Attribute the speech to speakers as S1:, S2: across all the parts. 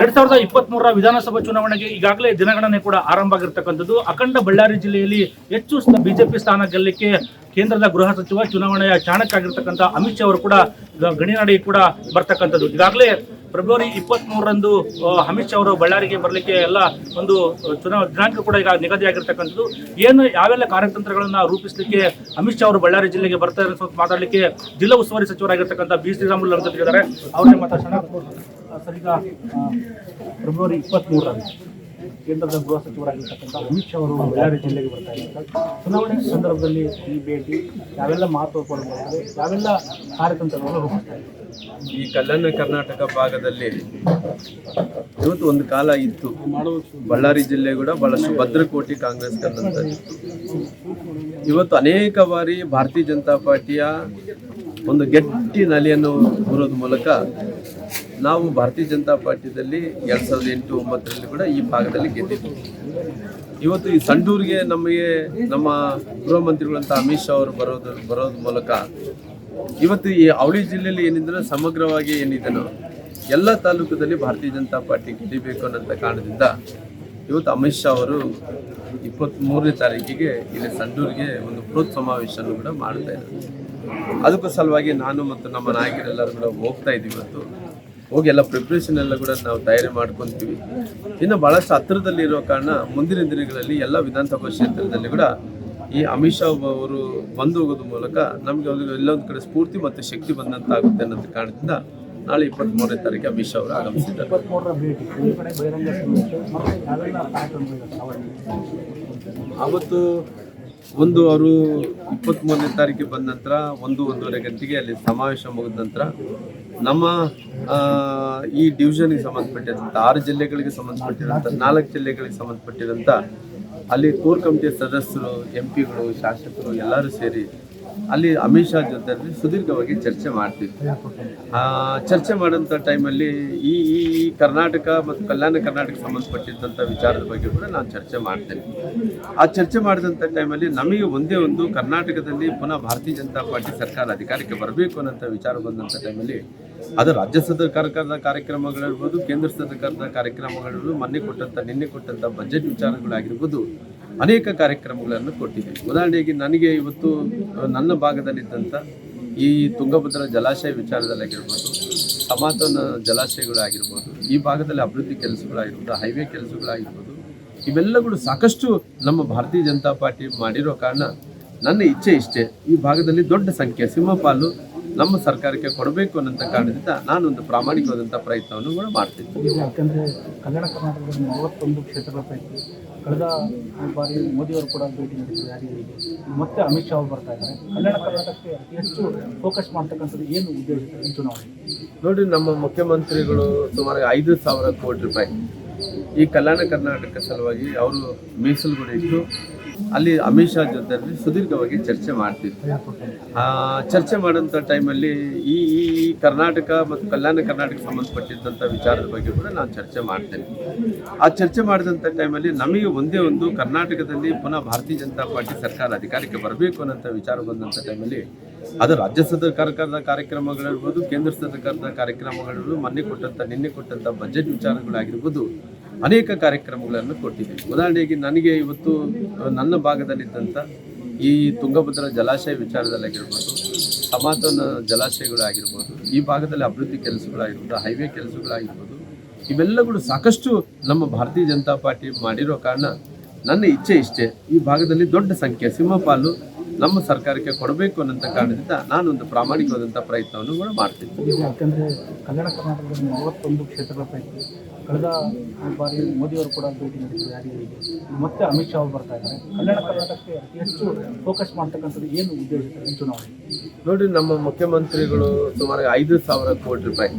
S1: ಎರಡ್ ಸಾವಿರದ ಇಪ್ಪತ್ತ್ ಮೂರರ ವಿಧಾನಸಭಾ ಚುನಾವಣೆಗೆ ಈಗಾಗಲೇ ದಿನಗಣನೆ ಕೂಡ ಆರಂಭ ಆಗಿರ್ತಕ್ಕಂಥದ್ದು. ಅಖಂಡ ಬಳ್ಳಾರಿ ಜಿಲ್ಲೆಯಲ್ಲಿ ಹೆಚ್ಚು ಬಿಜೆಪಿ ಸ್ಥಾನ ಗೆಲ್ಲಕ್ಕೆ ಕೇಂದ್ರದ ಗೃಹ ಸಚಿವ, ಚುನಾವಣೆಯ ಚಾಣಕ್ಯ ಆಗಿರ್ತಕ್ಕಂಥ ಅಮಿತ್ ಶಾ ಅವರು ಕೂಡ ಗಣಿನಾಡಿ ಕೂಡ ಬರ್ತಕ್ಕಂಥದ್ದು. ಈಗಾಗಲೇ ಫೆಬ್ರವರಿ ಇಪ್ಪತ್ತ್ ಮೂರರಂದು ಅಮಿತ್ ಶಾ ಅವರು ಬಳ್ಳಾರಿಗೆ ಬರಲಿಕ್ಕೆ ಎಲ್ಲ ಒಂದು ಚುನಾವ ದಿನಾಂಕ ಕೂಡ ಈಗ ನಿಗದಿಯಾಗಿರ್ತಕ್ಕಂಥದ್ದು. ಏನು ಯಾವೆಲ್ಲ ಕಾರ್ಯತಂತ್ರಗಳನ್ನು ರೂಪಿಸಲಿಕ್ಕೆ ಅಮಿತ್ ಶಾ ಅವರು ಬಳ್ಳಾರಿ ಜಿಲ್ಲೆಗೆ ಬರ್ತಾರೆ ಅಂತ ಮಾತಾಡಲಿಕ್ಕೆ ಜಿಲ್ಲಾ ಉಸ್ತುವಾರಿ ಸಚಿವರಾಗಿರ್ತಕ್ಕಂಥ ಬಿ. ಶ್ರೀರಾಮುಲು ಅಂತ ಹೇಳಿದ್ದಾರೆ ಮಾತಾಡ್ಸೋಣ. ಆ, ಸರ್ ಈಗ ಫೆಬ್ರವರಿ ಇಪ್ಪತ್ತ್ ಕೇಂದ್ರದ ಗೃಹ ಸಚಿವರಾಗಿರ್ತಕ್ಕಂಥ ಅಮಿತ್ ಶಾ ಅವರು ಬಳ್ಳಾರಿ ಜಿಲ್ಲೆಗೆ ಬರ್ತಾ ಇದ್ದಾರೆ. ಚುನಾವಣೆ ಸಂದರ್ಭದಲ್ಲಿ ಈ ಭೇಟಿ ಯಾವೆಲ್ಲ ಮಹತ್ವ ಕೊಡಬಹುದು ಯಾವೆಲ್ಲ ಕಾರ್ಯತಂತ್ರಗಳನ್ನು ರೂಪಿಸ್ತಾ ಇದ್ದಾರೆ
S2: ಈ ಕಲ್ಯಾಣ ಕರ್ನಾಟಕ ಭಾಗದಲ್ಲಿ ಇವತ್ತು ಒಂದು ಕಾಲ ಇತ್ತು. ಬಳ್ಳಾರಿ ಜಿಲ್ಲೆ ಕೂಡ ಬಹಳಷ್ಟು ಭದ್ರಕೋಟೆ ಕಾಂಗ್ರೆಸ್ ಕಲ್ಲಂತ ಇವತ್ತು ಅನೇಕ ಬಾರಿ ಭಾರತೀಯ ಜನತಾ ಪಾರ್ಟಿಯ ಒಂದು ಗಟ್ಟಿ ನಲಿಯನ್ನು ಬರೋದ ಮೂಲಕ ನಾವು ಭಾರತೀಯ ಜನತಾ ಪಾರ್ಟಿಯಲ್ಲಿ ಎರಡ್ ಸಾವಿರದ ಎಂಟು ಒಂಬತ್ತರಲ್ಲಿ ಕೂಡ ಈ ಭಾಗದಲ್ಲಿ ಗೆದ್ದಿದ್ವಿ. ಇವತ್ತು ಈ ಸಂಡೂರಿಗೆ ನಮಗೆ ನಮ್ಮ ಗೃಹ ಮಂತ್ರಿಗಳಂತ ಅಮಿತ್ ಶಾ ಅವರು ಬರೋದು ಬರೋದ್ರ ಮೂಲಕ ಇವತ್ತು ಈ ಅವಳಿ ಜಿಲ್ಲೆಯಲ್ಲಿ ಏನಿದ್ರು ಸಮಗ್ರವಾಗಿ ಏನಿದೆನೋ ಎಲ್ಲ ತಾಲೂಕದಲ್ಲಿ ಭಾರತೀಯ ಜನತಾ ಪಾರ್ಟಿ ಗೆಲ್ಲಬೇಕು ಅನ್ನೋಂಥ ಕಾರಣದಿಂದ ಇವತ್ತು ಅಮಿತ್ ಶಾ ಅವರು ಇಪ್ಪತ್ತ್ಮೂರನೇ ತಾರೀಕಿಗೆ ಇಲ್ಲಿ ಸಂಡೂರಿಗೆ ಒಂದು ಬೃಹತ್ ಸಮಾವೇಶವನ್ನು ಕೂಡ ಮಾಡ್ತಾ ಇದ್ದಾರೆ. ಅದಕ್ಕೂ ಸಲುವಾಗಿ ನಾನು ಮತ್ತು ನಮ್ಮ ನಾಯಕರೆಲ್ಲರೂ ಕೂಡ ಹೋಗ್ತಾ ಇದ್ದೀವಿ ಇವತ್ತು. ಹೋಗಿ ಎಲ್ಲ ಪ್ರಿಪ್ರೇಷನ್ ಎಲ್ಲ ಕೂಡ ನಾವು ತಯಾರಿ ಮಾಡ್ಕೊತೀವಿ. ಇನ್ನು ಭಾಳಷ್ಟು ಹತ್ತಿರದಲ್ಲಿರೋ ಕಾರಣ ಮುಂದಿನ ದಿನಗಳಲ್ಲಿ ಎಲ್ಲ ವಿಧಾನಸಭಾ ಕ್ಷೇತ್ರದಲ್ಲಿ ಕೂಡ ಈ ಅಮಿತ್ ಶಾ ಅವರು ಬಂದು ಹೋಗೋದ್ರ ಮೂಲಕ ನಮಗೆ ಒಂದು ಎಲ್ಲೊಂದು ಕಡೆ ಸ್ಫೂರ್ತಿ ಮತ್ತು ಶಕ್ತಿ ಬಂದಂತಾಗುತ್ತೆ ಅನ್ನೋದು ಕಾರಣದಿಂದ ನಾಳೆ ಇಪ್ಪತ್ತ್ಮೂರನೇ ತಾರೀಕು ಅಮಿತ್ ಶಾ ಅವರು ಆಗಮಿಸಿದ್ದಾರೆ.
S1: ಅವತ್ತು ಒಂದು ಕಡೆ ಇಪ್ಪತ್ತ್
S2: ಮೂರನೇ ತಾರೀಕು ಅವರು ತಾರೀಕಿಗೆ ಬಂದ ನಂತರ ಒಂದು ಒಂದೂವರೆ ಗಂಟೆಗೆ ಅಲ್ಲಿ ಸಮಾವೇಶ ಮುಗಿದ ನಂತರ ನಮ್ಮ ಈ ಡಿವಿಷನ್ಗೆ ಸಂಬಂಧಪಟ್ಟಿರೋಂಥ ಆರು ಜಿಲ್ಲೆಗಳಿಗೆ ಸಂಬಂಧಪಟ್ಟಿರೋಂಥ ನಾಲ್ಕು ಜಿಲ್ಲೆಗಳಿಗೆ ಸಂಬಂಧಪಟ್ಟಿರೋಂಥ ಅಲ್ಲಿ ಕೋರ್ ಕಮಿಟಿ ಸದಸ್ಯರು ಎಂ ಪಿಗಳು ಶಾಸಕರು ಎಲ್ಲರೂ ಸೇರಿ ಅಲ್ಲಿ ಅಮಿತ್ ಶಾ ಜೊತೆಯಲ್ಲಿ ಸುದೀರ್ಘವಾಗಿ ಚರ್ಚೆ ಮಾಡ್ತಿದ್ವಿ ಚರ್ಚೆ ಮಾಡೋಂಥ ಟೈಮಲ್ಲಿ ಈ ಈ ಈ ಕರ್ನಾಟಕ ಮತ್ತು ಕಲ್ಯಾಣ ಕರ್ನಾಟಕ ಸಂಬಂಧಪಟ್ಟಿದ್ದಂಥ ವಿಚಾರದ ಬಗ್ಗೆ ಕೂಡ ನಾನು ಚರ್ಚೆ ಮಾಡ್ತೇನೆ. ಆ ಚರ್ಚೆ ಮಾಡಿದಂಥ ಟೈಮಲ್ಲಿ ನಮಗೆ ಒಂದೇ ಒಂದು ಕರ್ನಾಟಕದಲ್ಲಿ ಪುನಃ ಭಾರತೀಯ ಜನತಾ ಪಾರ್ಟಿ ಸರ್ಕಾರ ಅಧಿಕಾರಕ್ಕೆ ಬರಬೇಕು ಅನ್ನೋಂಥ ವಿಚಾರ ಬಂದಂಥ ಟೈಮಲ್ಲಿ ಅದು ರಾಜ್ಯ ಸರ್ಕಾರದ ಕಾರ್ಯಕ್ರಮಗಳಿರ್ಬೋದು, ಕೇಂದ್ರ ಸರ್ಕಾರದ ಕಾರ್ಯಕ್ರಮಗಳಿರ್ಬೋದು, ಮೊನ್ನೆ ಕೊಟ್ಟಂಥ ನಿನ್ನೆ ಕೊಟ್ಟಂಥ ಬಜೆಟ್ ವಿಚಾರಗಳಾಗಿರ್ಬೋದು, ಅನೇಕ ಕಾರ್ಯಕ್ರಮಗಳನ್ನು ಕೊಟ್ಟಿದೆ. ಉದಾಹರಣೆಗೆ ನನಗೆ ಇವತ್ತು ನನ್ನ ಭಾಗದಲ್ಲಿದ್ದಂಥ ಈ ತುಂಗಭದ್ರಾ ಜಲಾಶಯ ವಿಚಾರದಲ್ಲಾಗಿರ್ಬೋದು ಸಮಾತನ ಜಲಾಶಯಗಳಾಗಿರ್ಬೋದು, ಈ ಭಾಗದಲ್ಲಿ ಅಭಿವೃದ್ಧಿ ಕೆಲಸಗಳಾಗಿರ್ಬೋದು ಹೈವೇ ಕೆಲಸಗಳಾಗಿರ್ಬೋದು, ಇವೆಲ್ಲಗಳು ಸಾಕಷ್ಟು ನಮ್ಮ ಭಾರತೀಯ ಜನತಾ ಪಾರ್ಟಿ ಮಾಡಿರೋ ಕಾರಣ ನನ್ನ ಇಚ್ಛೆ ಇಷ್ಟೇ. ಈ ಭಾಗದಲ್ಲಿ ದೊಡ್ಡ ಸಂಖ್ಯೆ ಸಿಂಹಪಾಲು ನಮ್ಮ ಸರ್ಕಾರಕ್ಕೆ ಕೊಡಬೇಕು ಅನ್ನೋಂಥ ಕಾರಣದಿಂದ ನಾನೊಂದು ಪ್ರಾಮಾಣಿಕವಾದಂಥ ಪ್ರಯತ್ನವನ್ನು ಕೂಡ ಮಾಡ್ತೀನಿ
S1: ಯಾಕಂದರೆ ಕಲ್ಯಾಣ ಕರ್ನಾಟಕದಲ್ಲಿ ಮೂವತ್ತೊಂದು ಕ್ಷೇತ್ರಗಳ ಪೈಕಿ ಕಳೆದ ಬಾರಿ ಮೋದಿಯವರು ಕೂಡ ಭೇಟಿ ನೀಡಿದ್ರು ಯಾರಿಗೆ ಮತ್ತೆ ಅಮಿತ್ ಶಾ ಅವರು ಬರ್ತಾ ಇದ್ದಾರೆ. ಕಲ್ಯಾಣ ಕರ್ನಾಟಕಕ್ಕೆ ಅತಿ ಹೆಚ್ಚು ಫೋಕಸ್ ಮಾಡ್ತಕ್ಕಂಥದ್ದು ಏನು ಉದ್ದೇಶ ಚುನಾವಣೆ?
S2: ನೋಡಿ ನಮ್ಮ ಮುಖ್ಯಮಂತ್ರಿಗಳು ಸುಮಾರು ಐದು ಸಾವಿರ ಕೋಟಿ ರೂಪಾಯಿ ಈ ಕಲ್ಯಾಣ ಕರ್ನಾಟಕ ಸಲುವಾಗಿ ಅವರು ಮೀಸಲುಗಳು ಇಟ್ಟು ಅಲ್ಲಿ ಅಮಿತ್ ಶಾ ಜೊತೆಯಲ್ಲಿ ಸುದೀರ್ಘವಾಗಿ ಚರ್ಚೆ ಮಾಡ್ತಿದ್ವಿ. ಚರ್ಚೆ ಮಾಡೋಂಥ ಟೈಮಲ್ಲಿ ಈ ಈ ಈ ಕರ್ನಾಟಕ ಮತ್ತು ಕಲ್ಯಾಣ ಕರ್ನಾಟಕ ಸಂಬಂಧಪಟ್ಟಿದ್ದಂಥ ವಿಚಾರದ ಬಗ್ಗೆ ಕೂಡ ನಾನು ಚರ್ಚೆ ಮಾಡ್ತೇನೆ. ಆ ಚರ್ಚೆ ಮಾಡಿದಂಥ ಟೈಮಲ್ಲಿ ನಮಗೆ ಒಂದೇ ಒಂದು ಕರ್ನಾಟಕದಲ್ಲಿ ಪುನಃ ಭಾರತೀಯ ಜನತಾ ಪಾರ್ಟಿ ಸರ್ಕಾರ ಅಧಿಕಾರಕ್ಕೆ ಬರಬೇಕು ಅನ್ನೋಂಥ ವಿಚಾರ ಬಂದಂಥ ಟೈಮಲ್ಲಿ ಅದು ರಾಜ್ಯ ಸರ್ಕಾರದ ಕಾರ್ಯಕ್ರಮಗಳಿರ್ಬೋದು ಕೇಂದ್ರ ಸರ್ಕಾರದ ಕಾರ್ಯಕ್ರಮಗಳಿರ್ಬೋದು ಮೊನ್ನೆ ಕೊಟ್ಟಂಥ ನಿನ್ನೆ ಕೊಟ್ಟಂಥ ಬಜೆಟ್ ವಿಚಾರಗಳಾಗಿರ್ಬೋದು ಅನೇಕ ಕಾರ್ಯಕ್ರಮಗಳನ್ನು ಕೊಟ್ಟಿದ್ದೀವಿ ಉದಾಹರಣೆಗೆ ನನಗೆ ಇವತ್ತು ನನ್ನ ಭಾಗದಲ್ಲಿದ್ದಂಥ ಈ ತುಂಗಭದ್ರಾ ಜಲಾಶಯ ವಿಚಾರದಲ್ಲಾಗಿರ್ಬೋದು, ಸಮಾಧಾನ ಜಲಾಶಯಗಳಾಗಿರ್ಬೋದು, ಈ ಭಾಗದಲ್ಲಿ ಅಭಿವೃದ್ಧಿ ಕೆಲಸಗಳಾಗಿರ್ಬೋದು, ಹೈವೇ ಕೆಲಸಗಳಾಗಿರ್ಬೋದು, ಇವೆಲ್ಲಗಳು ಸಾಕಷ್ಟು ನಮ್ಮ ಭಾರತೀಯ ಜನತಾ ಪಾರ್ಟಿ ಮಾಡಿರೋ ಕಾರಣ ನನ್ನ ಇಚ್ಛೆ ಇಷ್ಟೇ. ಈ ಭಾಗದಲ್ಲಿ ದೊಡ್ಡ ಸಂಖ್ಯೆ ಸಿಂಹಪಾಲು ನಮ್ಮ ಸರ್ಕಾರಕ್ಕೆ ಕೊಡಬೇಕು ಅನ್ನೋಂಥ ಕಾರಣದಿಂದ ನಾನೊಂದು ಪ್ರಾಮಾಣಿಕವಾದಂಥ ಪ್ರಯತ್ನವನ್ನು ಕೂಡ ಮಾಡ್ತೀನಿ
S1: ಯಾಕಂದರೆ ಕನ್ನಡ ಕರ್ನಾಟಕದಲ್ಲಿ ನಲವತ್ತೊಂದು ಕ್ಷೇತ್ರಗಳ ಪೈಕಿ ಕಳೆದ ಬಾರಿ ಮೋದಿಯವರು ಕೂಡ ಭೇಟಿ ನೀಡಿದ್ದಾರೆ ಯಾರಿಗೆ ಮತ್ತೆ ಅಮಿತ್ ಶಾ ಅವರು ಬರ್ತಾ ಇದ್ದಾರೆ. ಕಲ್ಯಾಣ ಕರ್ನಾಟಕಕ್ಕೆ ಅತಿ ಹೆಚ್ಚು ಫೋಕಸ್ ಮಾಡ್ತಕ್ಕಂಥದ್ದು ಏನು ಉದ್ದೇಶ ಈ ಚುನಾವಣೆ?
S2: ನೋಡಿ, ನಮ್ಮ ಮುಖ್ಯಮಂತ್ರಿಗಳು ಸುಮಾರು ಐದು ಸಾವಿರ ಕೋಟಿ ರೂಪಾಯಿ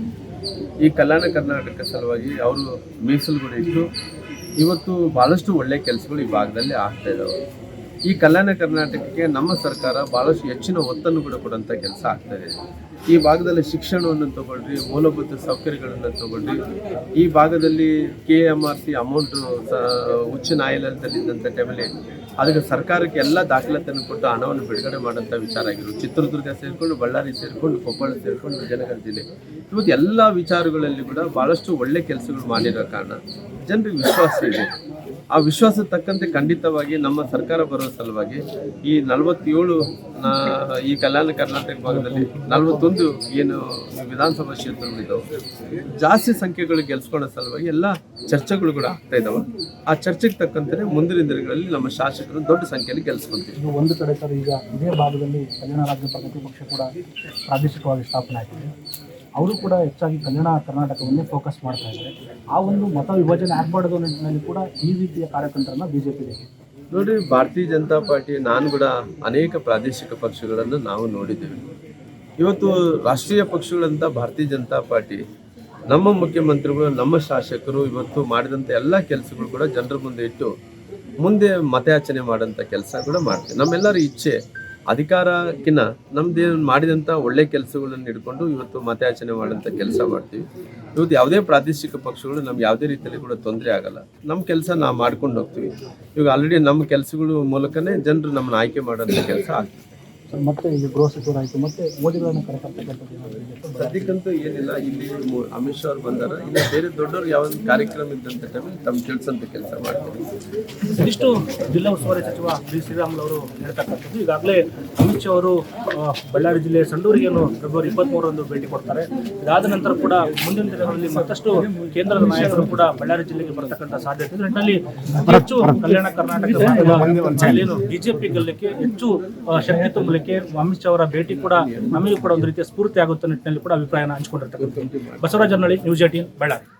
S2: ಈ ಕಲ್ಯಾಣ ಕರ್ನಾಟಕ ಸಲುವಾಗಿ ಅವರು ಮೀಸಲುಗಳು ಇಟ್ಟು ಇವತ್ತು ಭಾಳಷ್ಟು ಒಳ್ಳೆಯ ಕೆಲಸಗಳು ಈ ಭಾಗದಲ್ಲಿ ಆಗ್ತಾ ಇದ್ದಾವೆ ಈ ಕಲ್ಯಾಣ ಕರ್ನಾಟಕಕ್ಕೆ ನಮ್ಮ ಸರ್ಕಾರ ಭಾಳಷ್ಟು ಹೆಚ್ಚಿನ ಒತ್ತನ್ನು ಕೂಡ ಕೊಡುವಂಥ ಕೆಲಸ ಆಗ್ತದೆ ಈ ಭಾಗದಲ್ಲಿ ಶಿಕ್ಷಣವನ್ನು ತಗೊಳ್ರಿ, ಮೂಲಭೂತ ಸೌಕರ್ಯಗಳನ್ನು ತಗೊಳ್ರಿ. ಈ ಭಾಗದಲ್ಲಿ K M R C amount ಉಚ್ಚ ನ್ಯಾಯಾಲಯದಲ್ಲಿದ್ದಂಥ ಟೈಮಲ್ಲಿ ಅದಕ್ಕೆ ಸರ್ಕಾರಕ್ಕೆ ಎಲ್ಲ ದಾಖಲಾತಿಯನ್ನು ಕೊಟ್ಟು ಹಣವನ್ನು ಬಿಡುಗಡೆ ಮಾಡೋಂಥ ವಿಚಾರ ಆಗಿರು ಚಿತ್ರದುರ್ಗ ಸೇರಿಕೊಂಡು, ಬಳ್ಳಾರಿ ಸೇರಿಕೊಂಡು, ಕೊಪ್ಪಳ ಸೇರಿಕೊಂಡು, ವಿಜಯನಗರ ಜಿಲ್ಲೆ. ಇವತ್ತು ಎಲ್ಲ ವಿಚಾರಗಳಲ್ಲಿ ಕೂಡ ಭಾಳಷ್ಟು ಒಳ್ಳೆ ಕೆಲಸಗಳು ಮಾಡಿರೋ ಕಾರಣ ಜನರಿಗೆ ವಿಶ್ವಾಸ ಇದೆ. ಆ ವಿಶ್ವಾಸ ತಕ್ಕಂತೆ ಖಂಡಿತವಾಗಿ ನಮ್ಮ ಸರ್ಕಾರ ಬರೋ ಸಲುವಾಗಿ ಈ ನಲವತ್ತೇಳು ಈ ಕಲ್ಯಾಣ ಕರ್ನಾಟಕ ಭಾಗದಲ್ಲಿ ನಲವತ್ತೊಂದು ಏನು ವಿಧಾನಸಭಾ ಕ್ಷೇತ್ರಗಳಿದ್ದಾವೆ ಜಾಸ್ತಿ ಸಂಖ್ಯೆಗಳು ಗೆಲ್ಸ್ಕೊಳ್ಳೋ ಸಲುವಾಗಿ ಎಲ್ಲ ಚರ್ಚೆಗಳು ಕೂಡ ಆಗ್ತಾ ಇದ್ದಾವೆ ಆ ಚರ್ಚೆಗೆ ತಕ್ಕಂತೆ ಮುಂದಿನ ದಿನಗಳಲ್ಲಿ ನಮ್ಮ ಶಾಸಕರು ದೊಡ್ಡ ಸಂಖ್ಯೆಯಲ್ಲಿ ಗೆಲ್ಸ್ಕೊಂತೀವಿ
S3: ಇದು ಒಂದು ಕಡೆ ಸರ್, ಈಗ ಇದೇ ಭಾಗದಲ್ಲಿ ಕಲ್ಯಾಣ ರಾಜ್ಯ ಪ್ರಗತಿ ಪಕ್ಷ ಕೂಡ ಪ್ರಾದೇಶಿಕವಾಗಿ ಸ್ಥಾಪನೆ ಆಗಿದೆ. ಅವರು ಕೂಡ ಹೆಚ್ಚಾಗಿ ಕನ್ನಡ ಕರ್ನಾಟಕವನ್ನೇ ಫೋಕಸ್ ಮಾಡ್ತಾ ಇದ್ದಾರೆ. ಆ ಒಂದು ಮತ ವಿಭಜನೆ ಆಗಬಾರ್ದು ನಿಟ್ಟಿನಲ್ಲಿ ಕೂಡ ಈ ರೀತಿಯ ಕಾರ್ಯತಂತ್ರನ ಬಿಜೆಪಿ ಪಿಗೆ
S2: ನೋಡಿ, ಭಾರತೀಯ ಜನತಾ ಪಾರ್ಟಿ, ನಾನು ಕೂಡ ಅನೇಕ ಪ್ರಾದೇಶಿಕ ಪಕ್ಷಗಳನ್ನು ನಾವು ನೋಡಿದ್ದೇವೆ. ಇವತ್ತು ರಾಷ್ಟ್ರೀಯ ಪಕ್ಷಗಳಂತ ಭಾರತೀಯ ಜನತಾ ಪಾರ್ಟಿ, ನಮ್ಮ ಮುಖ್ಯಮಂತ್ರಿಗಳು, ನಮ್ಮ ಶಾಸಕರು ಇವತ್ತು ಮಾಡಿದಂಥ ಎಲ್ಲ ಕೆಲಸಗಳು ಕೂಡ ಜನರ ಮುಂದೆ ಇಟ್ಟು ಮುಂದೆ ಮತಯಾಚನೆ ಮಾಡೋಂಥ ಕೆಲಸ ಕೂಡ ಮಾಡ್ತೀವಿ. ನಮ್ಮೆಲ್ಲರ ಇಚ್ಛೆ ಅಧಿಕಾರಕ್ಕಿಂತ ನಮ್ದು ಮಾಡಿದಂಥ ಒಳ್ಳೆ ಕೆಲಸಗಳನ್ನು ಹಿಡ್ಕೊಂಡು ಇವತ್ತು ಮತಯಾಚನೆ ಮಾಡೋಂಥ ಕೆಲಸ ಮಾಡ್ತೀವಿ. ಇವತ್ತು ಯಾವುದೇ ಪ್ರಾದೇಶಿಕ ಪಕ್ಷಗಳು ನಮ್ಗೆ ಯಾವುದೇ ರೀತಿಯಲ್ಲಿ ಕೂಡ ತೊಂದರೆ ಆಗಲ್ಲ. ನಮ್ಮ ಕೆಲಸ ನಾವು ಮಾಡ್ಕೊಂಡು ಹೋಗ್ತೀವಿ. ಇವಾಗ ಆಲ್ರೆಡಿ ನಮ್ಮ ಕೆಲಸಗಳು ಮೂಲಕನೇ ಜನರು ನಮ್ಮನ್ನ ಆಯ್ಕೆ ಮಾಡೋಂಥ ಕೆಲಸ ಆಗ್ತದೆ.
S3: ಮತ್ತೆ ಇಲ್ಲಿ ಗೃಹ ಸಚಿವರಾಯಿತು ಮತ್ತೆ ಮೋದಿಗಳನ್ನು ಕರೆತರ್ತಕ್ಕಂಥದ್ದು
S2: ಸದ್ಯಕ್ಕಂತೂ ಏನಿಲ್ಲ ಇಲ್ಲಿ ಅಮಿತ್ ಶಾ ಅವ್ರು ಬಂದಾರ. ಇಲ್ಲ ಬೇರೆ ದೊಡ್ಡವ್ರು ಯಾವ ಕಾರ್ಯಕ್ರಮ ಇದ್ದಂತ ಟೈಮಲ್ಲಿ ತಮ್ಮ ಕೆಲಸ ಮಾಡ್ತೀವಿ
S1: ಇದಿಷ್ಟು ಜಿಲ್ಲಾ ಉಸ್ತುವಾರಿ ಸಚಿವ ಬಿ ಶ್ರೀರಾಮುಲು ಅವರು ಹೇಳ್ತಕ್ಕಂಥದ್ದು. ಈಗಾಗಲೇ ಅಮಿತ್ ಶಾ ಅವರು ಬಳ್ಳಾರಿ ಜಿಲ್ಲೆಯ ಸಂಡೂರಿಗೇನು ಫೆಬ್ರವರಿ ಇಪ್ಪತ್ಮೂರರಂದು ಭೇಟಿ ಕೊಡ್ತಾರೆ. ಇದಾದ ನಂತರ ಕೂಡ ಮುಂದಿನ ದಿನಗಳಲ್ಲಿ ಮತ್ತಷ್ಟು ಕೇಂದ್ರದ ನಾಯಕರು ಕೂಡ ಬಳ್ಳಾರಿ ಜಿಲ್ಲೆಗೆ ಬರತಕ್ಕಂಥ ಸಾಧ್ಯತೆ ಇದೆ. ಅಲ್ಲಿ ಹೆಚ್ಚು ಕಲ್ಯಾಣ ಕರ್ನಾಟಕ ಬಿಜೆಪಿ ಗೆಲ್ಲಕ್ಕೆ ಹೆಚ್ಚು ಶಕ್ತಿ ಶಕ್ತಿ ತುಂಬಲಿಕ್ಕೆ ಅಮಿತ್ ಶಾ ಅವರ ಭೇಟಿ ಕೂಡ ನಮಗೂ ಕೂಡ ಒಂದು ರೀತಿಯ ಸ್ಫೂರ್ತಿ ಆಗುತ್ತೆ ನಿಟ್ಟಿನಲ್ಲಿ ಕೂಡ ಅಭಿಪ್ರಾಯನ ಹಂಚಿಕೊಂಡಿರ್ತಕ್ಕಂಥ ಬಸವರಾಜ್ ನಳ್ಳಿ ನ್ಯೂಸ್ ಏಟೀನ್ ಬಳ್ಳಾರಿ